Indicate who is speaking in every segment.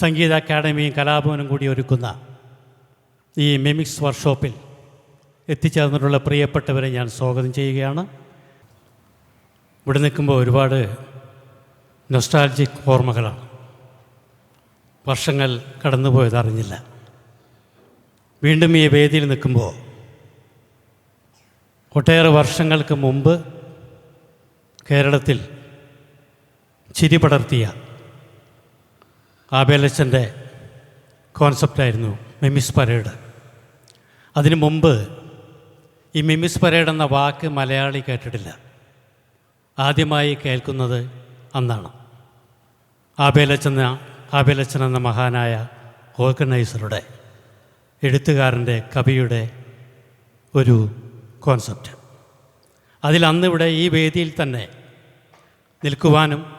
Speaker 1: സംഗീത അക്കാദമിയും കലാഭവനും കൂടി ഒരുക്കുന്ന ഈ മിമിക്സ് വർക്ക്ഷോപ്പിൽ എത്തിച്ചേർന്നിട്ടുള്ള പ്രിയപ്പെട്ടവരെ ഞാൻ സ്വാഗതം ചെയ്യുകയാണ്. ഇവിടെ നിൽക്കുമ്പോൾ ഒരുപാട് നൊസ്റ്റാൾജിക് ഓർമ്മകളാണ്. വർഷങ്ങൾ കടന്നുപോയതറിഞ്ഞില്ല വീണ്ടും ഈ വേദിയിൽ നിൽക്കുമ്പോൾ ഒട്ടേറെ വർഷങ്ങൾക്ക് മുമ്പ് കേരളത്തിൽ ചിരി പടർത്തിയ ആബേലച്ചന്റെ കോൺസെപ്റ്റായിരുന്നു മിമിസ് പരേഡ്. അതിനു മുമ്പ് ഈ മിമിസ് പരേഡ് എന്ന വാക്ക് മലയാളി കേട്ടിട്ടില്ല. ആദ്യമായി കേൾക്കുന്നത് അന്നാണ്. ആബേലച്ചൻ ആബേലച്ചൻ എന്ന മഹാനായ ഓർഗനൈസറുടെ എഴുത്തുകാരന്റെ കവിയുടെ ഒരു കോൺസെപ്റ്റ്. അതിൽ അന്നിവിടെ ഈ വേദിയിൽ തന്നെ നിൽക്കുവാനും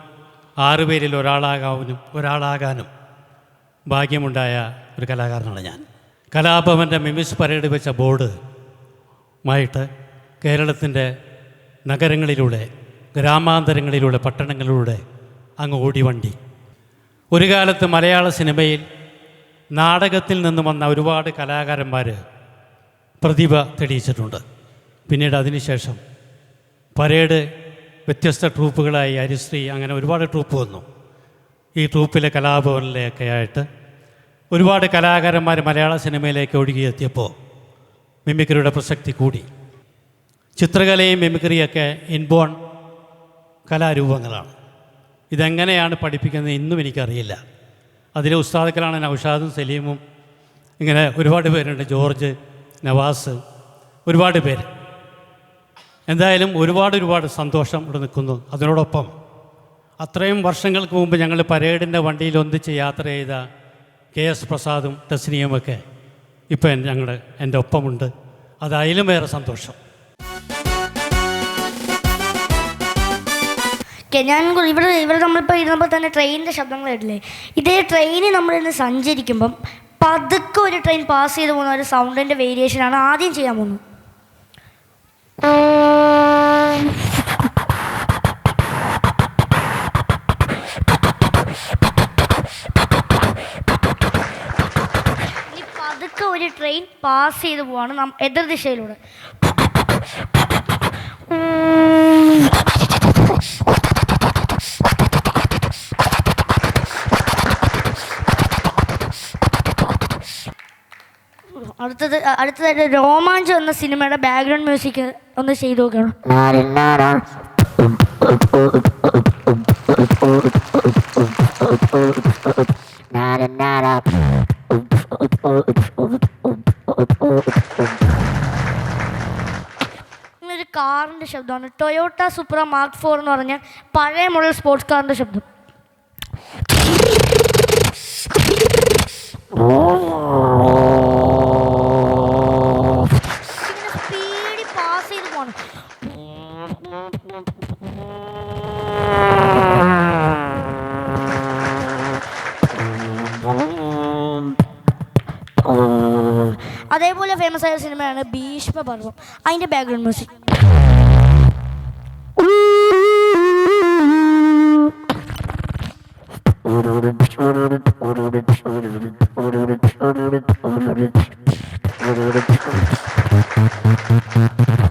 Speaker 1: ആറുപേരിൽ ഒരാളാകാനും ഒരാളാകാനും ഭാഗ്യമുണ്ടായ ഒരു കലാകാരനാണ് ഞാൻ. കലാഭവന്റെ മിമിസ് പരേഡ് വെച്ച ബോർഡ് മായിട്ട് കേരളത്തിന്റെ നഗരങ്ങളിലൂടെ ഗ്രാമാന്തരങ്ങളിലൂടെ പട്ടണങ്ങളിലൂടെ അങ്ങ് ഓടിവണ്ടി ഒരു കാലത്ത് മലയാള സിനിമയിൽ നാടകത്തിൽ നിന്ന് വന്ന ഒരുപാട് കലാകാരന്മാർ പ്രതിഭ തെളിയിച്ചിട്ടുണ്ട്. പിന്നീട് അതിനുശേഷം പരേഡ് വ്യത്യസ്ത ട്രൂപ്പുകളായി ഹരിശ്രീ അങ്ങനെ ഒരുപാട് ട്രൂപ്പ് വന്നു. ഈ ട്രൂപ്പിലെ കലാഭവനിലെയൊക്കെ ആയിട്ട് ഒരുപാട് കലാകാരന്മാർ മലയാള സിനിമയിലേക്ക് ഒഴുകിയെത്തിയപ്പോൾ മിമിക്രിയുടെ പ്രസക്തി കൂടി. ചിത്രകലയും മിമിക്രിയൊക്കെ ഇൻബോൺ കലാരൂപങ്ങളാണ്. ഇതെങ്ങനെയാണ് പഠിപ്പിക്കുന്നത് ഇന്നും എനിക്കറിയില്ല. അതിലെ ഉസ്താദുക്കളാണ് നൗഷാദും സലീമും. ഇങ്ങനെ ഒരുപാട് പേരുണ്ട്. ജോർജ് നവാസ് ഒരുപാട് പേര്. എന്തായാലും ഒരുപാട് ഒരുപാട് സന്തോഷം ഇവിടെ നിൽക്കുന്നു. അതിനോടൊപ്പം അത്രയും വർഷങ്ങൾക്ക് മുമ്പ് ഞങ്ങൾ പരേഡിന്റെ വണ്ടിയിൽ ഒന്നിച്ച് യാത്ര ചെയ്ത കെ എസ് പ്രസാദും ടെസ്നിയുമൊക്കെ ഇപ്പം ഞങ്ങളുടെ എന്റെ ഒപ്പമുണ്ട്. അതായാലും വേറെ സന്തോഷം.
Speaker 2: ഞാൻ ഇവിടെ ഇവിടെ നമ്മളിപ്പോൾ ഇരുന്നപ്പോൾ തന്നെ ട്രെയിനിന്റെ ശബ്ദങ്ങൾ ഇടില്ലേ ഇതേ ട്രെയിനിൽ നമ്മളിന്ന് സഞ്ചരിക്കുമ്പം പതുക്കെ ഒരു ട്രെയിൻ പാസ് ചെയ്ത് പോകുന്ന ഒരു സൗണ്ടിന്റെ വേരിയേഷനാണ് ആദ്യം ചെയ്യാൻ പോകുന്നത്. ട്രെയിൻ പാസ് ചെയ്ത് പോവാണ് നാം എതിർ ദിശയിലൂടെ. അടുത്തത് അടുത്തതായിട്ട് രോമാഞ്ചം എന്ന സിനിമയുടെ ബാക്ക്ഗ്രൗണ്ട് മ്യൂസിക് ഒന്ന് ചെയ്തു നോക്കണം. ഒരു ശബ്ദമാണ്. ടൊയോട്ട സുപ്ര മാർക്ക് ഫോർ എന്ന് പറഞ്ഞ പഴയ മോഡൽ സ്പോർട്സ് കാറിന്റെ ശബ്ദം. പാസ് അതേപോലെ ഫേമസ് ആയ സിനിമയാണ് ഭീഷ്മ പർവം അതിന്റെ background music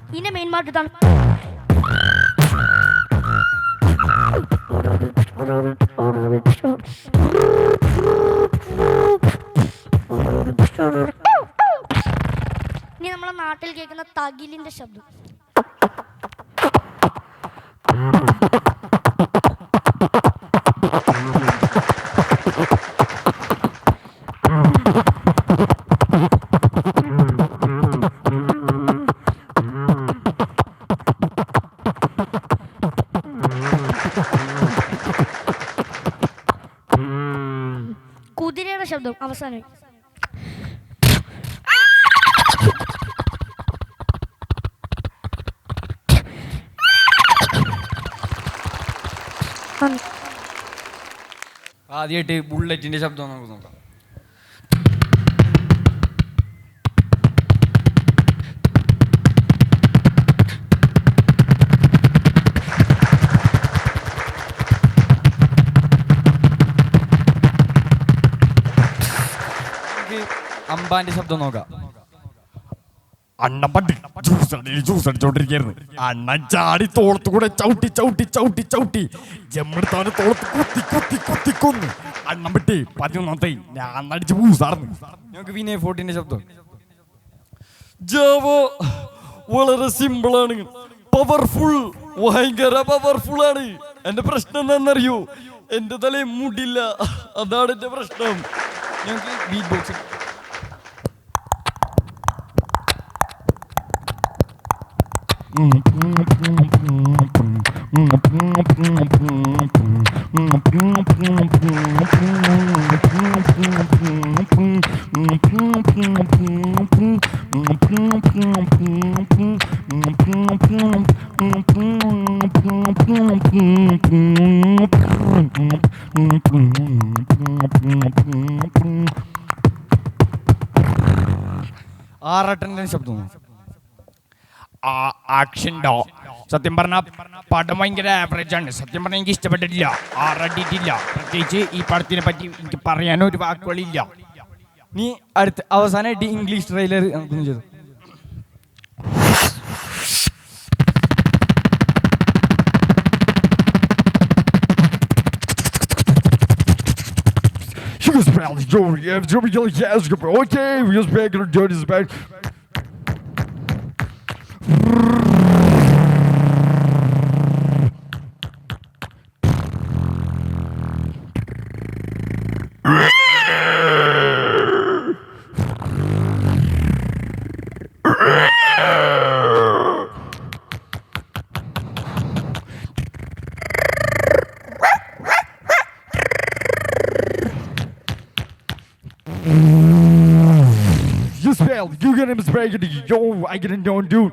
Speaker 2: ഇതിൻ്റെ മെയിൻ പാർട്ട് ഇതാണ് ഇനി നമ്മളെ നാട്ടിൽ കേൾക്കുന്ന തകിലിൻ്റെ ശബ്ദം കുതിരയുടെ ശബ്ദം അവസാനം
Speaker 3: ആദ്യമായിട്ട് ബുള്ളറ്റിന്റെ ശബ്ദം നമുക്ക് നോക്കാം. തമ്പാന്റെ ശബ്ദം നോക്കാം.
Speaker 4: അണ്ണൻ പണ്ട് ജ്യൂസ് അടിയിൽ ജ്യൂസ് അടിച്ചോണ്ടിരിക്കായിരുന്നു. അണ്ണൻ ചാടി തോളത്ത് കൂടെ ചവിട്ടി ചവിട്ടി ചവിട്ടി ചവിട്ടി. ജമ്മെടുത്തവനെ തോളത്ത് കുത്തി കുത്തി കുത്തി കൊന്നു. അണ്ണൻ പറ്റി പതിനൊന്നാമത്തെ ഞാൻ അടിച്ച് പൂസാർന്നു
Speaker 3: ഞങ്ങൾക്ക് വിനയ് ഫോർട്ടിന്റെ ശബ്ദം.
Speaker 4: ജാവോ വളരെ സിമ്പിളാണ് പവർഫുൾ ഭയങ്കര പവർഫുൾ ആണ്. എന്റെ പ്രശ്നം എന്താണെന്നറിയോ? എന്റെ തലയിൽ മുടില്ല അതാണ് എന്റെ പ്രശ്നം.
Speaker 3: ഞങ്ങൾക്ക് ബീറ്റ് ബോക്സ് ആറട്ടന്റെ ശബ്ദം. നോക്കാം
Speaker 4: ആക്ഷൻ ഡോ സത്യം പറഞ്ഞ പടം ഭയങ്കര ആവറേജ് ആണ്. സത്യം പറഞ്ഞാൽ എനിക്ക് ഇഷ്ടപ്പെട്ടിട്ടില്ല. ആറടിയിട്ടില്ല. പ്രത്യേകിച്ച് ഈ പടത്തിനെ പറ്റി എനിക്ക് പറയാനും ഒരു വാക്കുകളില്ല.
Speaker 3: നീ അടുത്ത അവസാനമായിട്ട് ഇംഗ്ലീഷ് ട്രെയിലർ ചെയ്തു?
Speaker 4: Okay, we just back in the dirty back. Just failed. You get him sprayed. Yo, I get him. Don't do.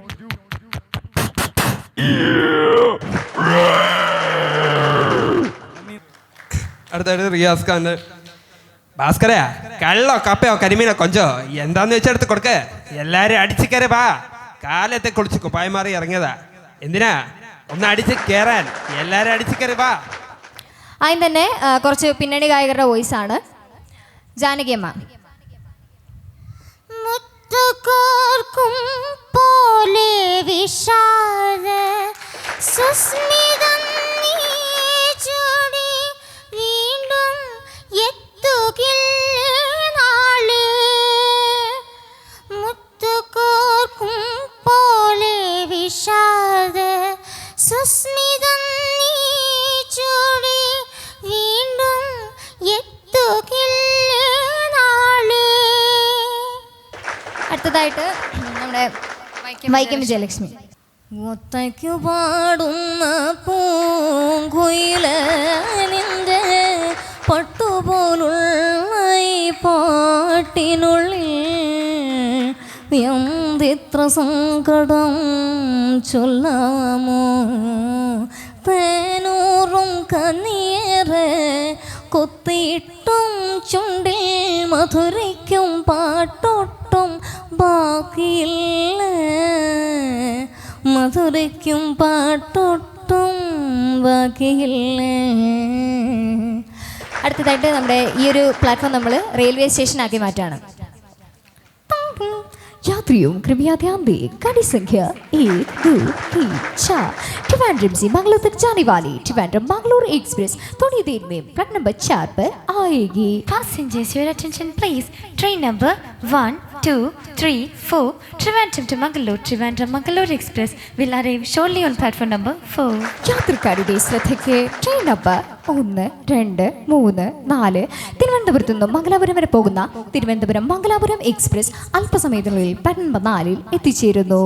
Speaker 5: അടുത്തായിട്ട് റിയാസ് ഖാന്റെ കള്ളോ കപ്പയോ കരിമീനോ കൊഞ്ചോ? എന്താന്ന് വെച്ചെടുത്ത് കൊടുക്ക. എല്ലാരും അടിച്ചു കയറി വാ. കാലത്തെ കുളിച്ച് കുപ്പായി മാറി ഇറങ്ങിയതാ. എന്തിനാ? ഒന്ന് അടിച്ച് കയറാൻ എല്ലാരും അടിച്ചു കയറി വാ.
Speaker 6: അതിന് തന്നെ കുറച്ച് പിന്നണി ഗായകരുടെ വോയിസ് ആണ് ജാനകിയമ്മ
Speaker 7: മുത്തുകോർക്കും പോലെ വിഷാദ സുസ്മിതം നീ ചൂടി വീണ്ടും എത്തുകില്ലേ
Speaker 6: അടുത്തതായിട്ട് നമ്മുടെ വൈക്കം വിജയലക്ഷ്മി
Speaker 7: ഒത്തയ്ക്കു പാടുന്ന പൂങ്കുയില നിന്റെ പട്ടുപോലുള്ള ഈ പാട്ടിനുള്ളിൽ എന്തിത്ര സങ്കടം ചൊല്ലാമോ? തേനൂറും കണ്ണീരെ കൊത്തിയിട്ടും ചുണ്ടിൽ മധുരയ്ക്കും പാട്ടൊട്ടും ബാക്കിയില്ല മധുരയ്ക്കും പാട്ടൊട്ടും ബാക്കിയില്ല
Speaker 6: അടുത്തതായിട്ട് നമ്മുടെ ഈ ഒരു പ്ലാറ്റ്ഫോം നമ്മൾ റെയിൽവേ സ്റ്റേഷനാക്കി മാറ്റാണ് यात्रियों कृपया ध्यान दें गाड़ी संख्या एक दो तीन चार ट्रिवांड्रम से मंगलोर तक जाने वाली ट्रिवांड्रम मंगलोर एक्सप्रेस थोड़ी देर में प्लेट नंबर चार पर आएगी
Speaker 8: Passengers, your attention please. Train number 1, 2, 3, 4, Trivandrum to Mangalore, Trivandrum Mangalore Express. Will arrive shortly on platform number 4.
Speaker 6: യാത്രക്കാരുടെ ശ്രദ്ധയ്ക്ക് ട്രെയിൻ നമ്പർ ഒന്ന് രണ്ട് മൂന്ന് നാല്. തിരുവനന്തപുരത്ത് നിന്നും മംഗലാപുരം വരെ പോകുന്ന തിരുവനന്തപുരം മംഗലാപുരം എക്സ്പ്രസ് അല്പസമയത്തിനുള്ളിൽ പ്ലാറ്റ് നാലിൽ എത്തിച്ചേരുന്നു.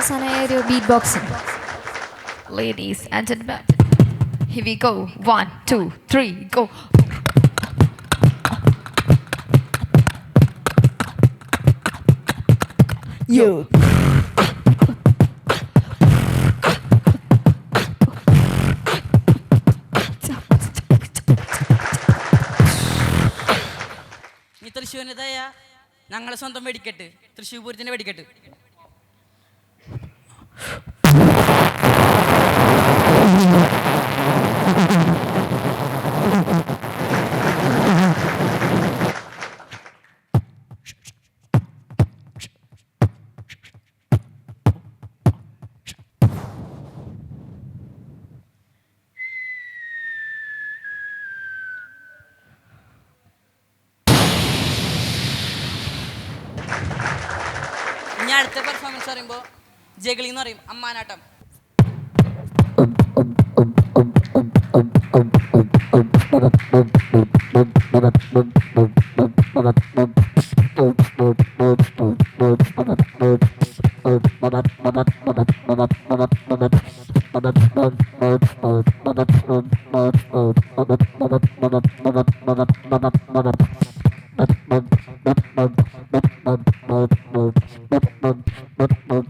Speaker 6: അവസാനമായ ഒരു beat box
Speaker 8: ladies and gentlemen Here we go. One, two, three, go.
Speaker 9: ഞങ്ങളെ സ്വന്തം വെടിക്കെട്ട് തൃശ്ശൂർ പൂരത്തിന്റെ വെടിക്കെട്ട് അടുത്ത പെർഫോമൻസ് പറയുമ്പോൾ ജഗളി എന്ന് പറയും അമ്മാനാട്ടം.
Speaker 10: But, but,